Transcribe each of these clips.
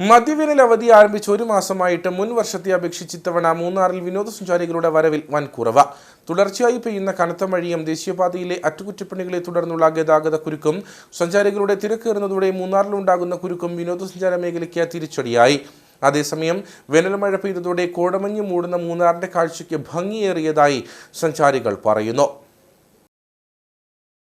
മദ്യവേനൽ അവധി ആരംഭിച്ച് ഒരു മാസമായിട്ട് മുൻ വർഷത്തെ അപേക്ഷിച്ച് ഇത്തവണ മൂന്നാറിൽ വിനോദസഞ്ചാരികളുടെ വരവിൽ വൻ കുറവ് തുടർച്ചയായി പെയ്യുന്ന കനത്ത മഴയും ദേശീയപാതയിലെ അറ്റകുറ്റപ്പണികളെ തുടർന്നുള്ള ഗതാഗത കുരുക്കും സഞ്ചാരികളുടെ തിരക്കേറുന്നതോടെ മൂന്നാറിലുണ്ടാകുന്ന കുരുക്കും വിനോദസഞ്ചാര മേഖലയ്ക്ക് തിരിച്ചടിയായി. അതേസമയം വേനൽ മഴ പെയ്തതോടെ കോടമഞ്ഞ് മൂടുന്ന മൂന്നാറിന്റെ കാഴ്ചയ്ക്ക് ഭംഗിയേറിയതായി സഞ്ചാരികൾ പറയുന്നു.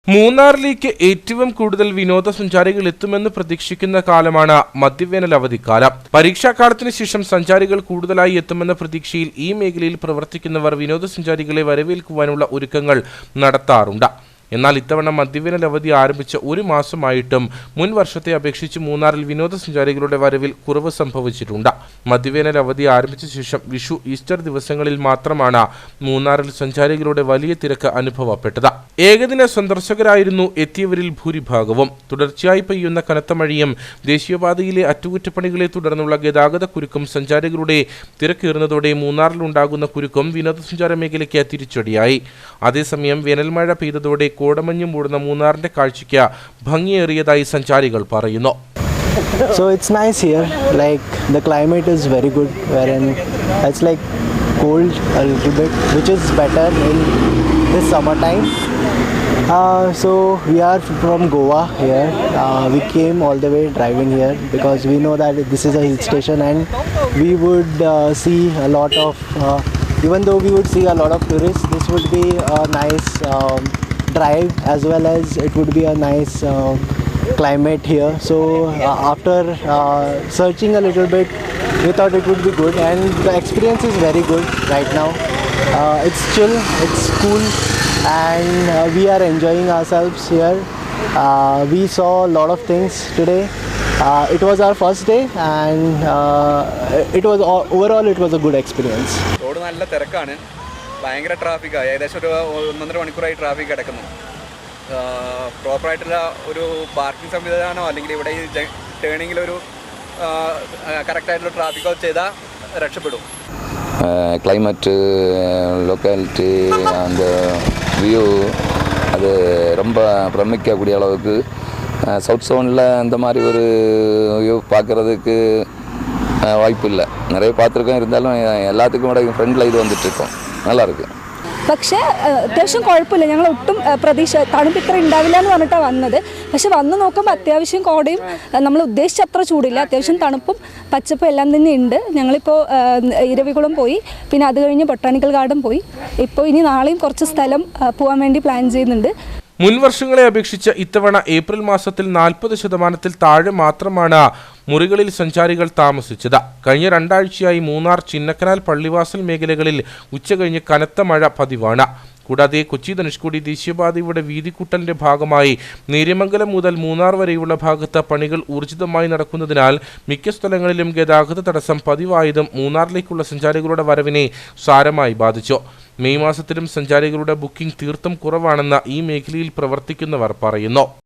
മൂന്നാറിലേക്ക് ഏറ്റവും കൂടുതൽ വിനോദസഞ്ചാരികൾ എത്തുമെന്ന് പ്രതീക്ഷിക്കുന്ന കാലമാണ് മധ്യവേനൽ അവധിക്കാലം പരീക്ഷാകാലത്തിന് ശേഷം സഞ്ചാരികൾ കൂടുതലായി എത്തുമെന്ന പ്രതീക്ഷയിൽ ഈ മേഖലയിൽ പ്രവർത്തിക്കുന്നവർ വിനോദസഞ്ചാരികളെ വരവേൽക്കുവാനുള്ള ഒരുക്കങ്ങൾ നടത്താറുണ്ട്. എന്നാൽ ഇത്തവണ മദ്യവേനൽ അവധി ആരംഭിച്ച ഒരു മാസമായിട്ടും മുൻ വർഷത്തെ അപേക്ഷിച്ച് മൂന്നാറിൽ വിനോദസഞ്ചാരികളുടെ വരവിൽ കുറവ് സംഭവിച്ചിട്ടുണ്ട്. മദ്യവേനൽ അവധി ആരംഭിച്ച ശേഷം വിഷു ഈസ്റ്റർ ദിവസങ്ങളിൽ മാത്രമാണ് മൂന്നാറിൽ സഞ്ചാരികളുടെ വലിയ തിരക്ക് അനുഭവപ്പെട്ടത്. ഏകദിന സന്ദർശകരായിരുന്നു എത്തിയവരിൽ ഭൂരിഭാഗവും. തുടർച്ചയായി പെയ്യുന്ന കനത്ത മഴയും ദേശീയപാതയിലെ അറ്റകുറ്റപ്പണികളെ തുടർന്നുള്ള ഗതാഗത കുരുക്കും സഞ്ചാരികളുടെ തിരക്കേറുന്നതോടെ മൂന്നാറിലുണ്ടാകുന്ന കുരുക്കും വിനോദസഞ്ചാര മേഖലയ്ക്ക് തിരിച്ചടിയായി. അതേസമയം വേനൽമഴ പെയ്തതോടെ കോടമഞ്ഞ് മൂടുന്ന മൂന്നാറിന്റെ കാഴ്ചയ്ക്ക് ഭംഗിയേറിയതായി സഞ്ചാരികൾ പറയുന്നു So it's nice here. Like the climate is very good, wherein it's like cold a little bit, which is better in this summertime. Uh, so we are from Goa here. Uh, we came all the way driving here because we know that this is a hill station and we would uh, see a lot of. Uh, even though we would see a lot of tourists, this would be a nice um, drive as well as it would be a nice. Uh, climate here. So uh, after uh, searching a little bit, we thought it would be good, and the experience is very good right now. Uh, it's chill, it's cool, and uh, we are enjoying ourselves here. Uh, we saw a lot of things today. It was our first day, and it was overall it was a good experience. Road നല്ല തിരക്കാണ് ഭയങ്കര ട്രാഫിക്കാണ് ഏകദേശം ഒരു ഒന്നൊന്നര മണിക്കൂറായി traffic കിടക്കുന്നു പ്രോപ്പറായിട്ടുള്ള ഒരു പാർക്കിംഗ് സംവിധാനമോ അല്ലെങ്കിൽ ഇവിടെ ഈ ടേണിങ്ങിലൊരു കറക്റ്റായിട്ടുള്ള ട്രാഫിക്കോ ചെയ്താൽ രക്ഷപ്പെടും கிளைமேட்டு லொக்காலிட்டி அந்த வியூ அது ரொம்ப பிரமிக்கக்கூடிய அளவுக்கு சவுத் சோனில் இந்த மாதிரி ஒரு வியூ பார்க்குறதுக்கு வாய்ப்பு இல்லை நிறைய பார்த்துருக்கோம் இருந்தாலும் எல்லாத்துக்கும் விட ஃப்ரெண்டில் இது வந்துட்டுருக்கோம் நல்லாயிருக்கு പക്ഷേ ഏഹ്, അത്യാവശ്യം കുഴപ്പമില്ല ഞങ്ങൾ ഒട്ടും ഏഹ്, പ്രതീക്ഷ തണുപ്പ് ഇത്ര ഉണ്ടാവില്ല എന്ന് പറഞ്ഞിട്ടാണ് വന്നത് പക്ഷെ വന്ന് നോക്കുമ്പോൾ അത്യാവശ്യം കോടയും ഏഹ്, നമ്മൾ ഉദ്ദേശിച്ച അത്ര ചൂടില്ല അത്യാവശ്യം തണുപ്പും പച്ചപ്പും എല്ലാം തന്നെ ഉണ്ട് ഞങ്ങളിപ്പോൾ ഏഹ്, ഇരവികുളം പോയി പിന്നെ അത് കഴിഞ്ഞ് ബൊട്ടാണിക്കൽ ഗാർഡൻ പോയി ഇപ്പോൾ ഇനി നാളെയും കുറച്ച് സ്ഥലം ഏഹ്, പോകാൻ വേണ്ടി പ്ലാൻ ചെയ്യുന്നുണ്ട് മുൻ വർഷങ്ങളെ അപേക്ഷിച്ച് ഇത്തവണ ഏപ്രിൽ മാസത്തിൽ നാൽപ്പത് ശതമാനത്തിൽ താഴെ മാത്രമാണ് മുറികളിൽ സഞ്ചാരികൾ താമസിച്ചത്. കഴിഞ്ഞ രണ്ടാഴ്ചയായി മൂന്നാർ ചിന്നക്കനാൽ പള്ളിവാസൽ മേഖലകളിൽ ഉച്ചകഴിഞ്ഞ് കനത്ത മഴ പതിവാണ്. കൂടാതെ കൊച്ചി ധനുഷ്കോടി ദേശീയപാതയുടെ വീതിക്കൂട്ടലിന്റെ ഭാഗമായി നേര്യമംഗലം മുതൽ മൂന്നാർ വരെയുള്ള ഭാഗത്ത് പണികൾ ഊർജിതമായി നടക്കുന്നതിനാൽ മിക്ക സ്ഥലങ്ങളിലും ഗതാഗത തടസ്സം പതിവായതും മൂന്നാറിലേക്കുള്ള സഞ്ചാരികളുടെ വരവിനെ സാരമായി ബാധിച്ചു. മെയ് മാസത്തിലും സഞ്ചാരികളുടെ ബുക്കിംഗ് തീർത്തും കുറവാണെന്ന് ഈ മേഖലയിൽ പ്രവർത്തിക്കുന്നവർ പറയുന്നു.